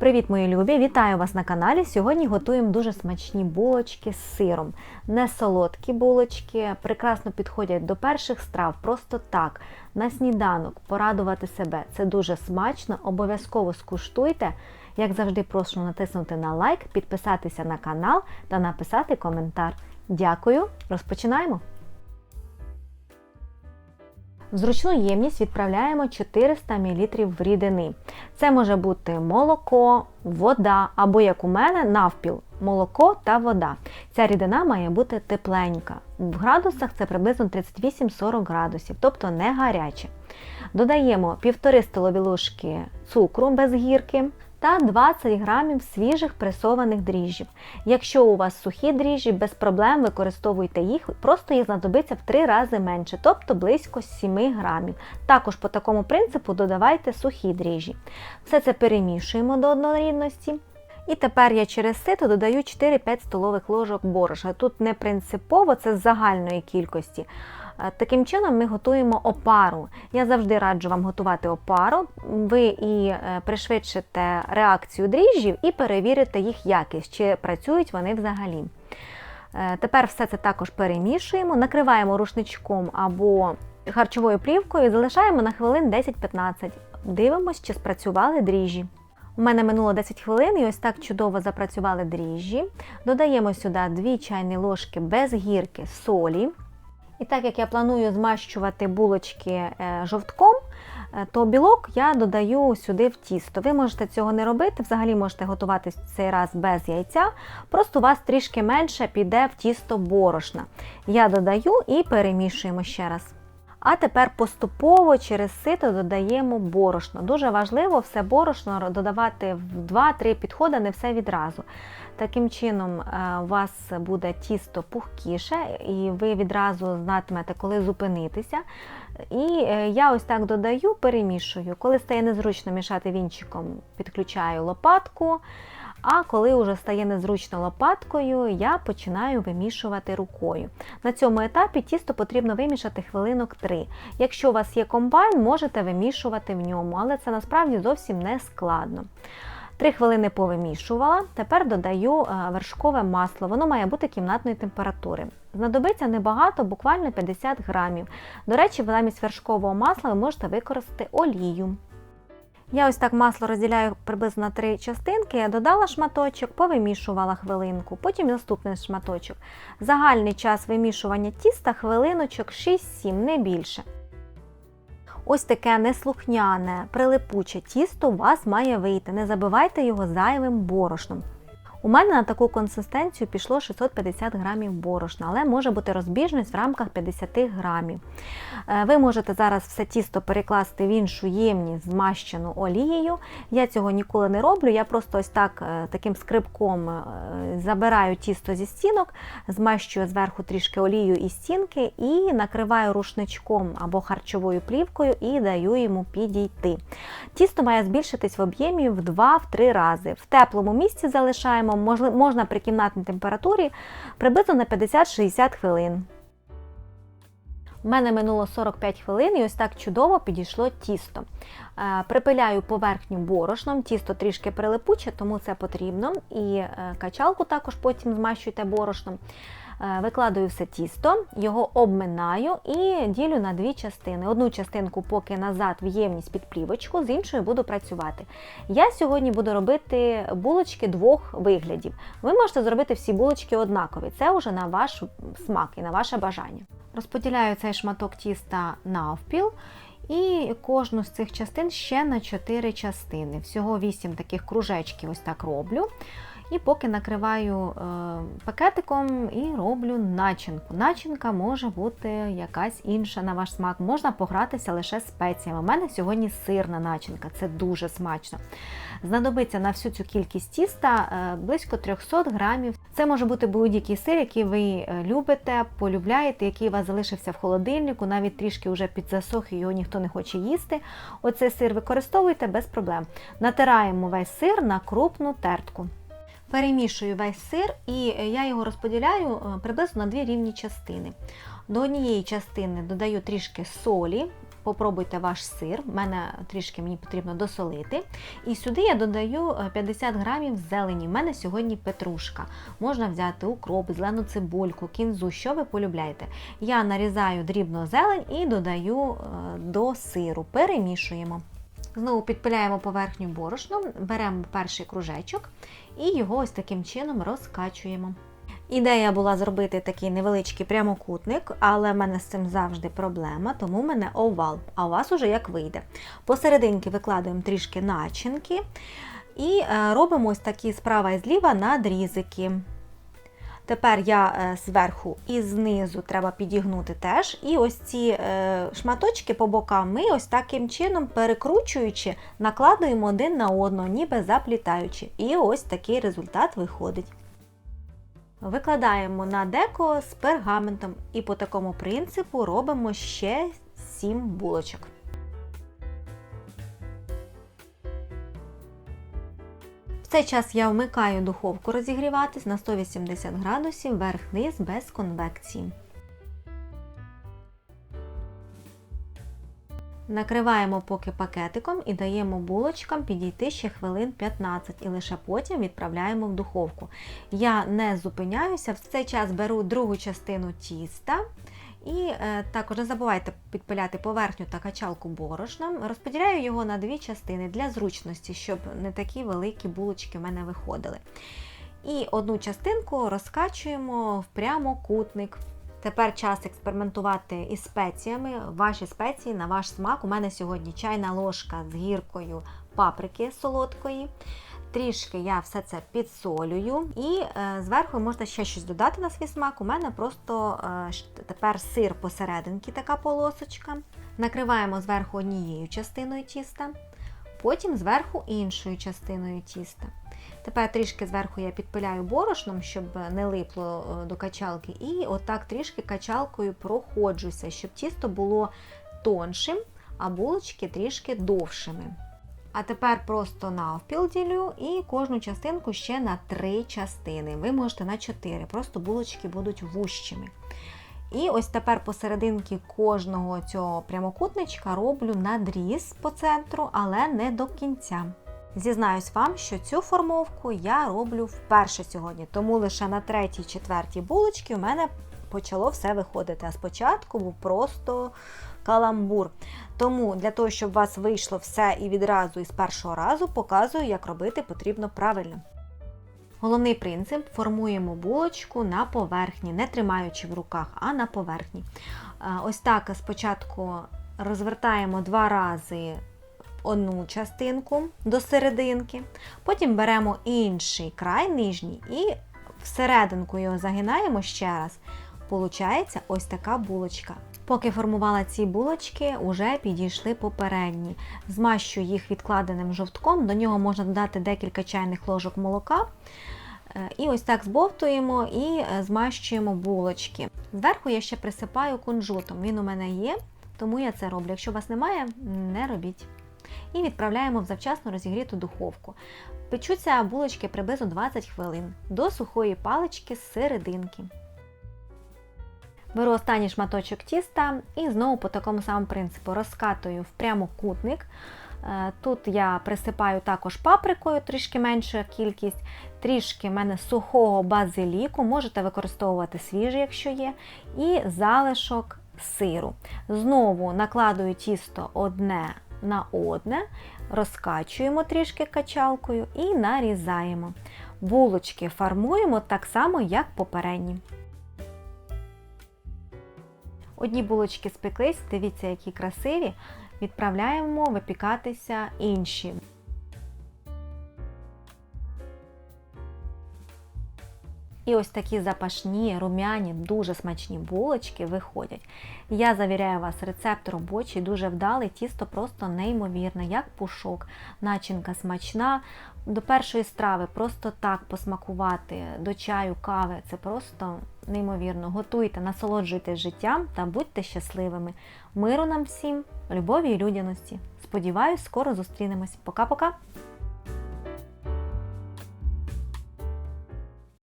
Привіт, мої любі! Вітаю вас на каналі. Сьогодні готуємо дуже смачні булочки з сиром. Не солодкі булочки, прекрасно підходять до перших страв, просто так, на сніданок, порадувати себе. Це дуже смачно, обов'язково скуштуйте. Як завжди, прошу натиснути на лайк, підписатися на канал та написати коментар. Дякую! Розпочинаємо! В зручну ємність відправляємо 400 мл рідини. Це може бути молоко, вода або, як у мене, навпіл молоко та вода. Ця рідина має бути тепленька. В градусах це приблизно 38-40 градусів, тобто не гаряче. Додаємо 1,5 столові ложки цукру без гірки та 20 грамів свіжих пресованих дріжджів. Якщо у вас сухі дріжджі, без проблем використовуйте їх, просто їх знадобиться в 3 рази менше, тобто близько 7 грамів. Також по такому принципу додавайте сухі дріжджі. Все це перемішуємо до однорідності. І тепер я через сито додаю 4-5 столових ложок борошна. Тут не принципово, це з загальної кількості. Е, Таким чином ми готуємо опару. Я завжди раджу вам готувати опару. Ви і е, пришвидшите реакцію дріжджів і перевірите їх якість, чи працюють вони взагалі. Е, Тепер все це також перемішуємо, накриваємо рушничком або харчовою плівкою і залишаємо на хвилин 10-15. Дивимось, чи спрацювали дріжджі. У мене минуло 10 хвилин і ось так чудово запрацювали дріжджі. Додаємо сюди 2 чайні ложки без гірки солі. І так як я планую змащувати булочки е, жовтком, е, то білок я додаю сюди в тісто. Ви можете цього не робити, взагалі можете готувати цей раз без яйця, просто у вас трішки менше піде в тісто борошна. Я додаю і перемішуємо ще раз. А тепер поступово через сито додаємо борошно. Дуже важливо все борошно додавати в 2-3 підходи, не все відразу. Таким чином, у вас буде тісто пухкіше, і ви відразу знатимете, коли зупинитися. І я ось так додаю, перемішую. Коли стає незручно мішати вінчиком, підключаю лопатку. А коли вже стає незручно лопаткою, я починаю вимішувати рукою. На цьому етапі тісто потрібно вимішати хвилинок 3. Якщо у вас є комбайн, можете вимішувати в ньому, але це насправді зовсім не складно. 3 хвилини повимішувала, тепер додаю вершкове масло, воно має бути кімнатної температури. Знадобиться небагато, буквально 50 грамів. До речі, замість вершкового масла ви можете використати олію. Я ось так масло розділяю приблизно на три частинки, додала шматочок, повимішувала хвилинку, потім наступний шматочок. Загальний час вимішування тіста хвилиночок 6-7, не більше. Ось таке неслухняне, прилипуче тісто у вас має вийти. Не забивайте його зайвим борошном. У мене на таку консистенцію пішло 650 грамів борошна, але може бути розбіжність в рамках 50 грамів. Ви можете зараз все тісто перекласти в іншу ємність, змащену олією. Я цього ніколи не роблю. Я просто ось так таким скрибком забираю тісто зі стінок, змащую зверху трішки олію і стінки і накриваю рушничком або харчовою плівкою і даю йому підійти. Тісто має збільшитись в об'ємі в 2-3 рази. В теплому місці залишаємо можна при кімнатній температурі приблизно на 50-60 хвилин. У мене минуло 45 хвилин і ось так чудово підійшло тісто. Припиляю поверхню борошном, тісто трішки прилипуче, тому це потрібно. І качалку також потім змащуйте борошном. Викладаю все тісто, його обминаю і ділю на дві частини. Одну частинку поки назад в ємність під плівочку, з іншою буду працювати. Я сьогодні буду робити булочки двох виглядів. Ви можете зробити всі булочки однакові. Це вже на ваш смак і на ваше бажання. Розподіляю цей шматок тіста навпіл. І кожну з цих частин ще на 4 частини. Всього 8 таких кружечків ось так роблю. І поки накриваю е, пакетиком і роблю начинку. Начинка може бути якась інша на ваш смак. Можна погратися лише спеціями. У мене сьогодні сирна начинка, це дуже смачно. Знадобиться на всю цю кількість тіста е, близько 300 грамів. Це може бути будь-який сир, який ви любите, полюбляєте, який у вас залишився в холодильнику, навіть трішки вже підзасох і його ніхто не хоче їсти. Оцей сир використовуйте без проблем. Натираємо весь сир на крупну тертку. Перемішую весь сир і я його розподіляю приблизно на дві рівні частини. До однієї частини додаю трішки солі, попробуйте ваш сир. У мене трішки мені потрібно досолити. І сюди я додаю е, 50 грамів зелені. У мене сьогодні петрушка. Можна взяти укроп, зелену цибульку, кінзу, що ви полюбляєте. Я нарізаю дрібно зелень і додаю е, до сиру. Перемішуємо. Знову підпиляємо поверхню борошном, беремо перший кружечок і його ось таким чином розкачуємо. Ідея була зробити такий невеличкий прямокутник, але в мене з цим завжди проблема, тому в мене овал. А у вас уже як вийде. Посерединки викладаємо трішки начинки і е, робимо ось такі справа і зліва надрізики. Тепер я е, зверху і знизу треба підігнути теж. І ось ці е, шматочки по бокам ми ось таким чином, перекручуючи, накладуємо один на одного, ніби заплітаючи. І ось такий результат виходить. Викладаємо на деко з пергаментом і по такому принципу робимо ще 7 булочок. Цей час я вмикаю духовку розігріватись на 180 градусів верх-низ без конвекції. Накриваємо поки пакетиком і даємо булочкам підійти ще хвилин 15 і лише потім відправляємо в духовку. Я не зупиняюся, в цей час беру другу частину тіста. І е, також не забувайте підпиляти поверхню та качалку борошном. Розподіляю його на дві частини для зручності, щоб не такі великі булочки в мене виходили. І одну частинку розкачуємо в прямокутник. Тепер час експериментувати із спеціями. Ваші спеції на ваш смак. У мене сьогодні чайна ложка з гіркою паприки солодкої. Трішки я все це підсолюю. І е, зверху можете ще щось додати на свій смак. У мене просто е, тепер сир посерединки, така полосочка. Накриваємо зверху однією частиною тіста, потім зверху іншою частиною тіста. Тепер трішки зверху я підпиляю борошном, щоб не липло до качалки, і отак трішки качалкою проходжуся, щоб тісто було тоншим, а булочки трішки довшими. А тепер просто навпіл ділю і кожну частинку ще на три частини. Ви можете на 4, просто булочки будуть вущими. І ось тепер посерединки кожного цього прямокутничка роблю надріз по центру, але не до кінця. Зізнаюсь вам, що цю формовку я роблю вперше сьогодні, тому лише на третій, четвертій булочці у мене почало все виходити. А спочатку був просто каламбур. Тому для того, щоб у вас вийшло все і відразу і з першого разу, показую, як робити потрібно правильно. Головний принцип формуємо булочку на поверхні, не тримаючи в руках, а на поверхні. Ось так спочатку розвертаємо два рази одну частинку до серединки, потім беремо інший край нижній і всерединку його загинаємо ще раз. Получається ось така булочка. Поки формувала ці булочки, вже підійшли попередні. Змащую їх відкладеним жовтком, до нього можна додати декілька чайних ложок молока. І ось так збовтуємо і змащуємо булочки. Зверху я ще присипаю кунжутом. Він у мене є, тому я це роблю. Якщо у вас немає, не робіть. І відправляємо в завчасно розігріту духовку. Печуться булочки приблизно 20 хвилин до сухої палички з серединки. Беру останній шматочок тіста і знову по такому самому принципу розкатую в прямокутник. Тут я присипаю також паприкою, трішки менша кількість, трішки в мене сухого базиліку, можете використовувати свіжий, якщо є, і залишок сиру. Знову накладую тісто одне на одне, розкачуємо трішки качалкою і нарізаємо. Булочки формуємо так само, як попередні. Одні булочки спеклись, дивіться, які красиві. Відправляємо випікатися інші. І ось такі запашні, рум'яні, дуже смачні булочки виходять. Я завіряю вас, рецепт робочий, дуже вдалий, тісто просто неймовірне, як пушок, начинка смачна. До першої страви просто так посмакувати, до чаю, кави це просто неймовірно. Готуйте, насолоджуйтесь життям та будьте щасливими. Миру нам всім, любові і людяності. Сподіваюсь, скоро зустрінемось. Пока-пока!